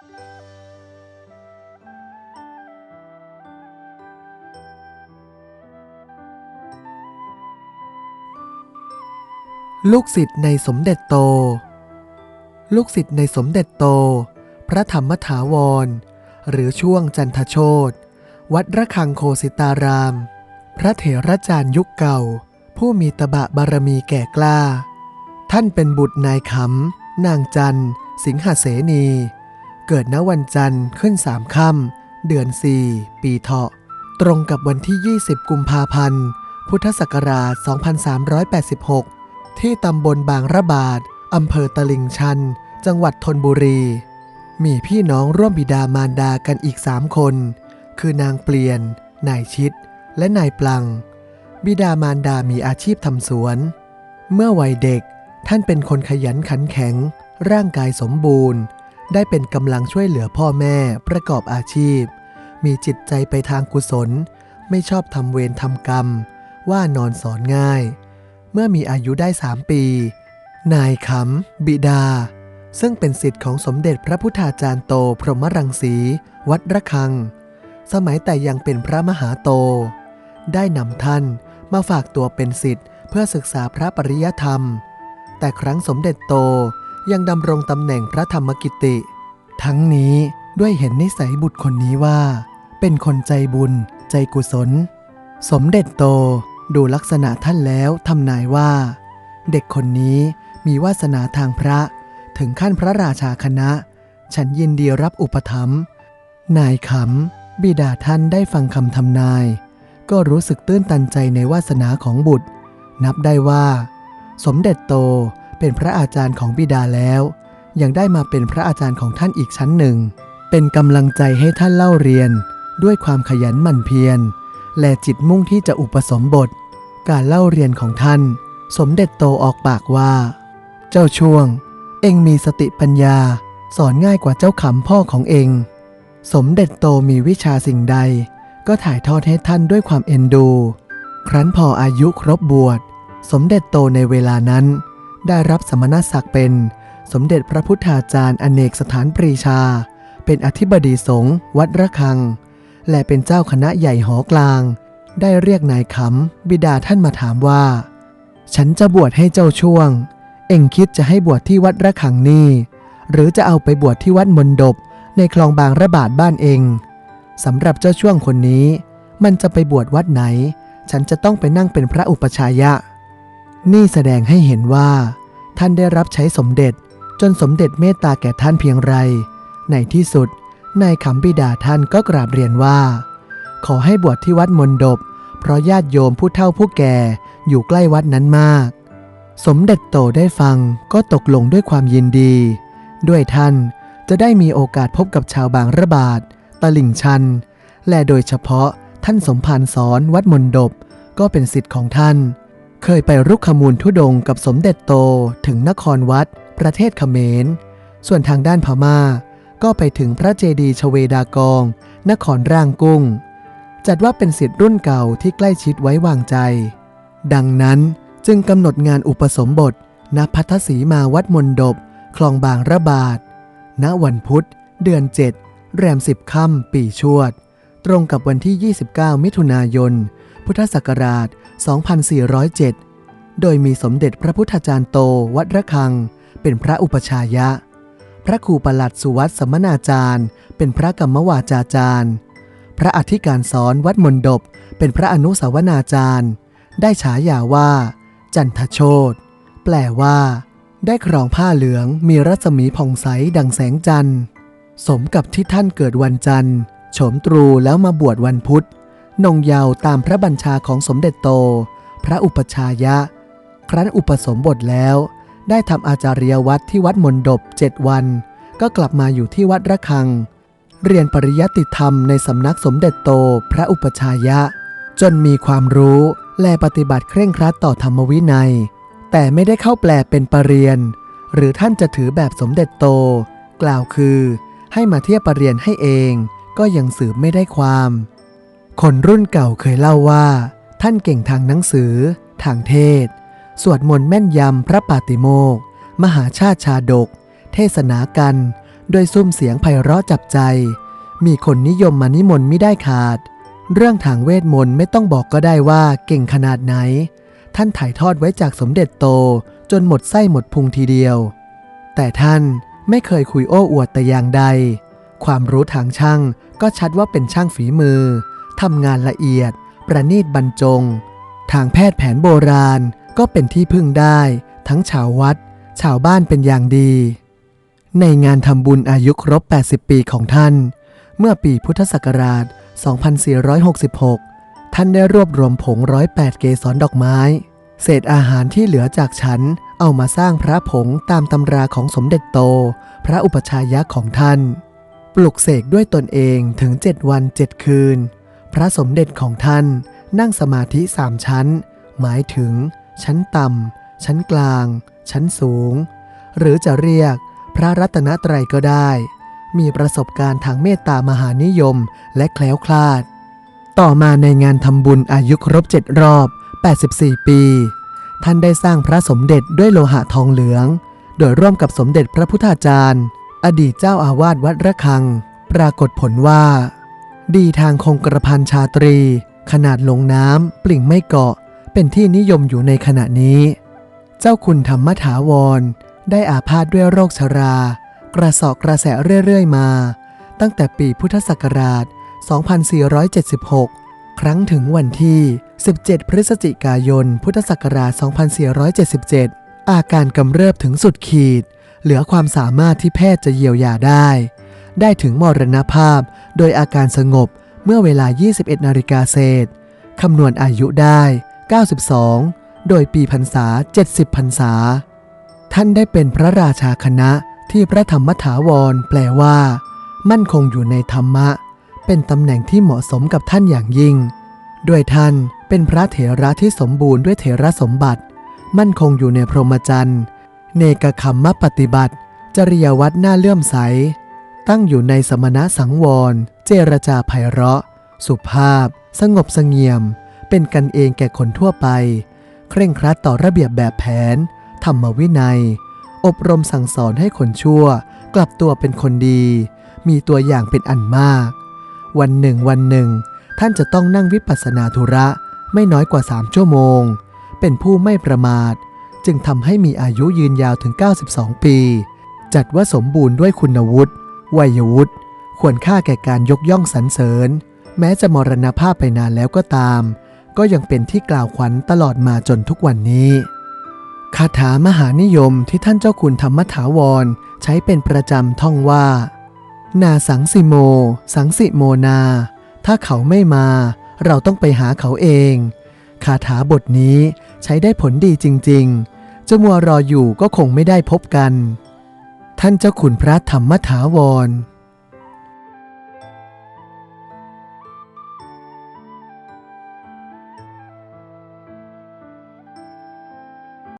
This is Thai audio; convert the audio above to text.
ลูกศิษย์ในสมเด็จโต ลูกศิษย์ในสมเด็จโต พระธรรมถาวร หรือช่วงจันทโชตวัดระฆังโคสิตาราม พระเถรจารย์ยุคเก่า ผู้มีตบะบารมีแก่กล้า ท่านเป็นบุตรนายขำนางจัน สิงหเสนี เกิดณวันจันทร์ขึ้นสามค่ำเดือนสี่ปีเถาะ ตรงกับวันที่ 20 กุมภาพันธ์ พุทธศักราช 2386 ที่ตำบลบางระบาดอำเภอตลิ่งชัน จังหวัดธนบุรี มีพี่น้องร่วมบิดามารดากันอีกสามคน คือนางเปลี่ยน นายชิด และนายปลัง บิดามารดามีอาชีพทำสวน เมื่อวัยเด็กท่านเป็นคนขยันขันแข็ง ร่างกายสมบูรณ์ ได้เป็นกำลังช่วยเหลือพ่อแม่ประกอบอาชีพ มีจิตใจไปทางกุศล ไม่ชอบทำเวรทำกรรม ว่านอนสอนง่าย เมื่อมีอายุได้สามปี นายขำบิดา ซึ่งเป็นสิทธิ์ของสมเด็จพระพุทธาจารย์โตพรหมรังสี วัดระฆัง สมัยแต่ยังเป็นพระมหาโต ได้นำท่านมาฝากตัวเป็นสิทธิ์เพื่อศึกษาพระปริยธรรม แต่ครั้งสมเด็จโต ยังดำรงตำแหน่งพระธรรมกิติ ทั้งนี้ด้วยเห็นนิสัยบุตรคนนี้ว่า เป็นคนใจบุญ ใจกุศล สมเด็จโตดูลักษณะท่านแล้วทำนายว่า เด็กคนนี้มีวาสนาทางพระถึงขั้นพระราชาคณะ ฉันยินดีรับอุปถัมภ์นายขำบิดาท่านได้ฟังคำทำนาย ก็รู้สึกตื้นตันใจในวาสนาของบุตร นับได้ว่า สมเด็จโต เป็นพระอาจารย์ของบิดาแล้ว ยังได้มาเป็นพระอาจารย์ของท่านอีกชั้นหนึ่ง เป็นกำลังใจให้ท่านเล่าเรียน ด้วยความขยันหมั่นเพียรและจิตมุ่งที่จะอุปสมบท การเล่าเรียนของท่าน สมเด็จโตออกปากว่า เจ้าช่วง เองมีสติปัญญา สอนง่ายกว่าเจ้าขำพ่อของเอง สมเด็จโตมีวิชาสิ่งใด ก็ถ่ายทอดให้ท่านด้วยความเอ็นดู ครั้นพออายุครบบวช สมเด็จโตในเวลานั้น ได้รับสมณศักดิ์เป็น สมเด็จพระพุทธาจารย์อเนกสถานปรีชา เป็นอธิบดีสงฆ์วัดระฆัง และเป็นเจ้าคณะใหญ่หอกลาง ได้เรียกนายขำบิดาท่านมาถามว่า ฉันจะบวชให้เจ้าช่วง เอ็งคิดจะให้บวชที่วัดระฆังนี่หรือจะเอาไปบวชที่วัดมนดบในคลองบางระบาดบ้านเองสำหรับเจ้าช่วงคนนี้ มันจะไปบวชวัดไหน ฉันจะต้องไปนั่งเป็นพระอุปชายะ นี่แสดงให้เห็นว่า ท่านได้รับใช้สมเด็จจนสมเด็จเมตตาแก่ท่านเพียงไร ในที่สุดนายขำบิดาท่านก็กราบเรียนว่า ขอให้บวชที่วัดมนดบ เพราะญาติโยมผู้เฒ่าผู้แก่อยู่ใกล้วัดนั้นมาก สมเด็จโตได้ฟังก็ตกลงด้วยความยินดี ด้วยท่านจะได้มีโอกาสพบกับชาวบางระบาดตลิ่งชัน และโดยเฉพาะท่านสมภารสอนวัดมนดบก็เป็นสิทธิ์ของท่าน เคยไปรุกขมูลทุดงกับสมเด็จโตถึงนครวัด ประเทศเขมร ส่วนทางด้านพม่า ก็ไปถึงพระเจดีย์ชเวดากอง นครร่างกุ้ง จัดว่าเป็นสิทธิ์รุ่นเก่าที่ใกล้ชิดไว้วางใจ ดังนั้นจึงกำหนดงานอุปสมบท ณพัทธสีมาวัดมนดบ คลองบางระบาด ณวันพุธ เดือน 7 แรม 10 ค่ำปีชวด ตรงกับวันที่ 29 มิถุนายน พุทธศักราช 2407 โดยมีสมเด็จพระพุทธจารย์โตวัดระฆัง เป็นพระอุปชายะ พระครูประหลัดสุวัตสมนาจารย์ เป็นพระกรรมวาจาจารย์ พระอธิการสอนวัดมนดบเป็นพระอนุสาวนาจารย์ ได้ฉายาว่า จันทโชตแปลว่า ได้ครองผ้าเหลืองมีรัศมีผ่องใสดังแสงจันทร์ สมกับที่ท่านเกิดวันจันทร์โฉมตรูแล้วมาบวชวันพุธ นงเยาวตามพระบัญชาของสมเด็จโต พระอุปชายะ ครั้นอุปสมบทแล้ว ได้ทำอาจารยวัตรที่วัดมนดบเจ็ดวัน ก็กลับมาอยู่ที่วัดระฆัง เรียนปริยัติธรรมในสำนักสมเด็จโต พระอุปชายะ จนมีความรู้และปฏิบัติเคร่งครัดต่อธรรมวินัย แต่ไม่ได้เข้าแปลเป็นปรริญญาหรือท่านจะถือแบบสมเด็จโต กล่าวคือ ให้มาเทียบปรริญญาให้เอง ก็ยังสืบไม่ได้ความ คนรุ่นเก่าเคยเล่าว่า ท่านเก่งทางหนังสือ ทางเทศ สวดมนต์แม่นยำพระปาติโมก มหาชาติชาดก เทศนากัน ด้วยซุ้มเสียงไพเราะจับใจ มีคนนิยมมานิมนต์ไม่ได้ขาด เรื่องทางเวทมนต์ไม่ต้องบอกก็ได้ว่าเก่งขนาดไหน ท่านถ่ายทอดไว้จากสมเด็จโตจนหมดไส้หมดพุงทีเดียว แต่ท่านไม่เคยคุยโอ้อวดแต่อย่างใด ความรู้ทางช่างก็ชัดว่าเป็นช่างฝีมือ ทำงานละเอียด ประณีตบรรจง ทางแพทย์แผนโบราณก็เป็นที่พึ่งได้ ทั้งชาววัด ชาวบ้านเป็นอย่างดี ในงานทำบุญอายุครบ 80 ปีของท่าน เมื่อปีพุทธศักราช 2466 ท่านได้รวบรวมผงร้อยแปดเกสรดอกไม้ เศษอาหารที่เหลือจากฉันเอามาสร้างพระผงตามตำราของสมเด็จโต พระอุปชายะของท่าน ปลุกเสกด้วยตนเองถึง7วัน7คืน ระสมเด็จของท่านนั่งสมาธิสามชั้น หมายถึง ชั้นต่ำ ชั้นกลาง ชั้นสูง หรือจะเรียกพระรัตนตรัยก็ได้ มีประสบการณ์ทางเมตตามหานิยมและแคล้วคลาด ต่อมาในงานทำบุญอายุครบ7รอบ 84 ปี ท่านได้สร้างพระสมเด็จด้วยโลหะทองเหลือง โดยร่วมกับสมเด็จพระพุทธาจารย์ อดีตเจ้าอาวาสวัดระฆัง ปรากฏผลว่า ดีทางคงกระพันชาตรี ขนาดลงน้ำปลิ่งไม่เกาะ เป็นที่นิยมอยู่ในขณะนี้ เจ้าคุณธรรมถาวร ได้อาพาธด้วยโรคชรา กระสอบกระแสเรื่อยๆมา ตั้งแต่ปีพุทธศักราช 2476 ครั้งถึงวันที่ 17 พฤศจิกายน พุทธศักราช 2477 อาการกำเริบถึงสุดขีด เหลือความสามารถที่แพทย์จะเยียวยาได้ ได้ถึงมรณภาพ โดยอาการสงบเมื่อเวลา 21 นาฬิกาเศษ คำนวณอายุได้ 92 โดยปีพรรษา 70 พรรษา ท่านได้เป็นพระราชาคณะที่พระธรรมถาวรแปลว่า มั่นคงอยู่ในธรรมะ เป็นตำแหน่งที่เหมาะสมกับท่านอย่างยิ่ง ด้วยท่านเป็นพระเถระที่สมบูรณ์ด้วยเถระสมบัติ มั่นคงอยู่ในพรหมจรรย์ เนกขมมปฏิบัติ จริยวัดน่าเลื่อมใส ตั้งอยู่ในสมณะสังวร เจรจาไพเราะ สุภาพ สงบสงเียม เป็นกันเองแก่คนทั่วไป เคร่งครัดต่อระเบียบแบบแผน ธรรมวินัย อบรมสั่งสอนให้คนชั่ว กลับตัวเป็นคนดี มีตัวอย่างเป็นอันมาก วันหนึ่งวันหนึ่ง ท่านจะต้องนั่งวิปัสสนาธุระไม่น้อยกว่า3ชั่วโมง เป็นผู้ไม่ประมาท จึงทำให้มีอายุยืนยาวถึง 92 ปี จัดว่าสมบูรณ์ด้วยคุณวุฒิ วัยวุฒิควรค่าแก่การยกย่องสรรเสริญ แม้จะมรณภาพไปนานแล้วก็ตาม ก็ยังเป็นที่กล่าวขวัญตลอดมาจนทุกวันนี้คาถามหานิยมที่ท่านเจ้าคุณธรรมถาวร ใช้เป็นประจำท่องว่า นาสังสิโม สังสิโมนา ถ้าเขาไม่มา เราต้องไปหาเขาเอง คาถาบทนี้ใช้ได้ผลดีจริงๆจะมัวรออยู่ก็คงไม่ได้พบกัน ท่านเจ้าขุนพระธรรมถาวร